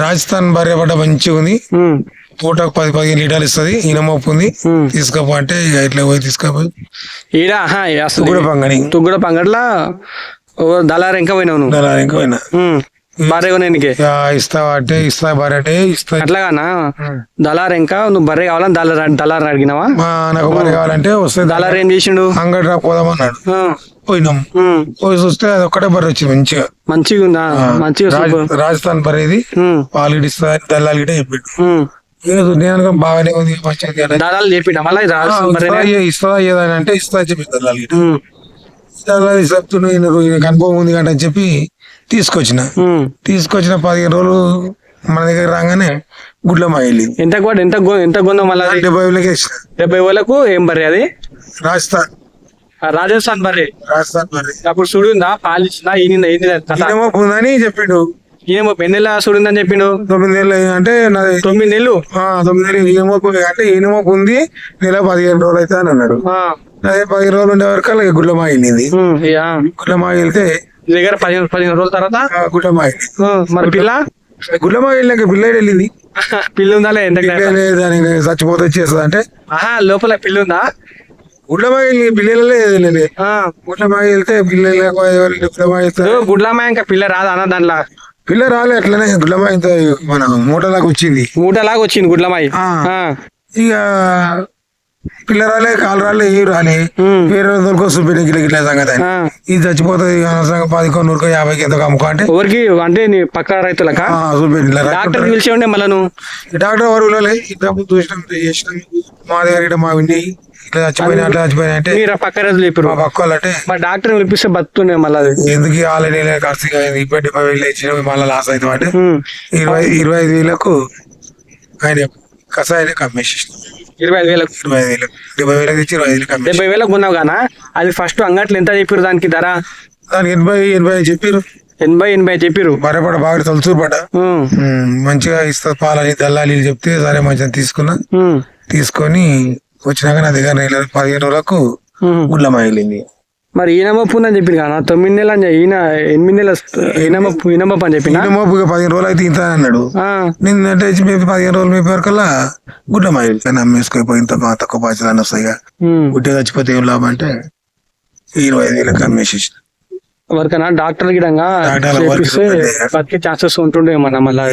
రాజస్థాన్ భార్య పడ్డ మంచిగా ఉంది. పూటకు పది పదిహేను లీటర్లు ఇస్తుంది ఈనమొప్పు ఉంది. తీసుకోపో అంటే ఇట్లా పోయి తీసుకోపోయి. ఈడ కూడా పంగని తుగ్గుడ పంగడ్లా దళారు ఇంకా పోయినావు నువ్వు. అలా ఇంకా పోయినా. కొనేనికి ఇక ఇస్తావా అంటే ఇస్తా భార్య అంటే ఇస్తా. అట్లాగానా? దళారు ఇంకా? నువ్వు బర్రె కావాలని దళారు దళారు అడిగినావా? నాకు భార్య కావాలంటే వస్తే దళారు ఏం చేసిండు? అంగడి రా పోదామన్నాడు పోయినాం. పోయి చూస్తే అది ఒక్కటే బర్రె వచ్చింది మంచిగా. మంచిగా ఉందా? మంచిగా. రాజస్థాన్ బర్రె ఇది. ఇటు ఇస్తా దళాలు గిట్ట చెప్పాడు. లేదు నేను బాగానే ఉంది దళాలు చెప్పిన? మళ్ళీ ఇస్తా అయ్యేదని అంటే ఇస్తా అని చెప్పి దళాలు చెప్తున్నాయి ఈయనకు అనుభవం ఉంది కంటే అని చెప్పి తీసుకొచ్చిన. తీసుకొచ్చిన పదిహేను రోజులు మన దగ్గర రాగానే గుడ్ల మా వెళ్ళింది. ఎంత కూడా ఎంత ఎంత కొందాం మళ్ళీ? డెబ్బై వేలకి వేసిన డెబ్బై వేలకు ఏం బర్రె అది? రాజస్థాన్ రాజస్థాన్ బర్రె. రాజస్థాన్ మరి అప్పుడు చూడుందా పాలు ఇచ్చిందా? ఈనిందా? ఈనిందా కథ? ఇదేమో ఉందని చెప్పిండు. ఈయనేమో పెన్నెల చూడుందని చెప్పిండు. తొమ్మిది నెలలు అంటే నాది తొమ్మిది నెలలు? తొమ్మిది నెలలు ఈనమో అంటే ఈనమో ఉంది నెల పదిహేను రోజులు అయితే అని అన్నాడు అదే పదిహేను రోజులు ఉండే వరకు అలాగే గుడ్లమా వెళ్ళింది ఉమ్, యా. గుడ్లమా వెళ్తే దగ్గర పదిహేను పదిహేను రోజుల తర్వాత? ఆ, గుడ్లమా వెళ్ళింది ఆ, మరి పిల్ల? గుడ్లమా వెళ్ళాక పిల్ల వెళ్ళింది. పిల్ల ఉందా లేదు, దానికి చచ్చిపోతే వచ్చేస్తుంది అంటే లోపల పిల్ల ఉందా గుడ్లమా వెళ్ళి పిల్లలే వెళ్ళలేదు ఆ, గుడ్లమా వెళ్తే పిల్లలు గుడ్లమా వెళ్తే ఓ, గుడ్లమ్మ ఇంకా పిల్ల రాదా అన్న దాంట్లో? పిల్ల రాలే అట్లనే గుడ్లమా ఇంత మన మూటలాగా వచ్చింది. మూటలాగా వచ్చింది. ఆ, ఇక పిల్ల రాలే కాలు రాలే. ఏం రాలే వేరే దొరకో చూపించే గిట్ల గిట్ల సంగతి. ఇది చచ్చిపోతుంది అనవసరంగా నూరుకో యాభైకి ఎంత అమ్ముకో అంటే? ఎవరికి? అంటే పక్క రైతులక? డాక్టర్ రాకుంటారు. పిలిచి ఉండే మళ్ళా నువ్వు ఈ డాక్టర్ వరువులే ఇంతకు చూసినాం ఇంత చేసినాం. మా దగ్గర మా విండి ఇట్లా చచ్చిపోయినా అట్లా చచ్చిపోయినా అంటే మీరు పక్క రైతులు చెప్పారు మా పక్క వాళ్ళు అంటే మరి డాక్టర్ పిలిపిస్తే బతుండే మళ్ళీ ఎందుకు ఆల్రెడీ ఖర్చు ఇప్పటి డెబ్బై వేలు ఇచ్చిన మళ్ళీ లాస్ అవుతాం అంటే ఇరవై ఇరవై ఐదు వేలకు ఆయన కషాయాన్ని కమ్మేసేసిన. ఇరవై ఐదు వేలకు. ఇరవై ఐదు వేలకు డెబ్బై వేలకు ఇరవై ఐదు వేలకు కమ్మేసి డెబ్బై వేలకు కొన్నావు గానా? అది ఫస్ట్ అంగట్లో ఎంత చెప్పారు దానికి ధర? దానికి ఎనభై ఎనభై చెప్పారు ఎనభై ఎనభై చెప్పారు బరపడ బాగా తలుచూరు పడ్డ. ఉమ్, మంచిగా ఇస్తా పాలని దల్లాలి చెప్తే సరే మంచిగా తీసుకున్నా. తీసుకొని వచ్చినాక నా దగ్గర పదిహేను రోజులకు వెళ్ళింది మరి ఈనమప్పు ఉందని చెప్పింది కదా తొమ్మిది నెలలు అని చెప్పి- ఈయన ఎనిమిది నెలల ఈనమప్పు ఈనమప్పు అని చెప్పిన? ఈయన మోపుగా పదిహేను రోజులు అయితే ఇంత అన్నాడు. నేను అంటే పదిహేను రోజులు మేపే వరకల్లా గుడ్లమ్మ వెళ్తాను అమ్మేసుకొని ఇంత మా తక్కువ పాచలు వస్తాయి గుడ్డ చచ్చిపోతే ఏం లాభం అంటే ఇరవై ఐదు వేలకు అమ్మేసేసిన వరకనా? డాక్టర్ గిడంగా వరకు బతికే ఛాన్సెస్ ఉంటుండే మన మళ్ళీ.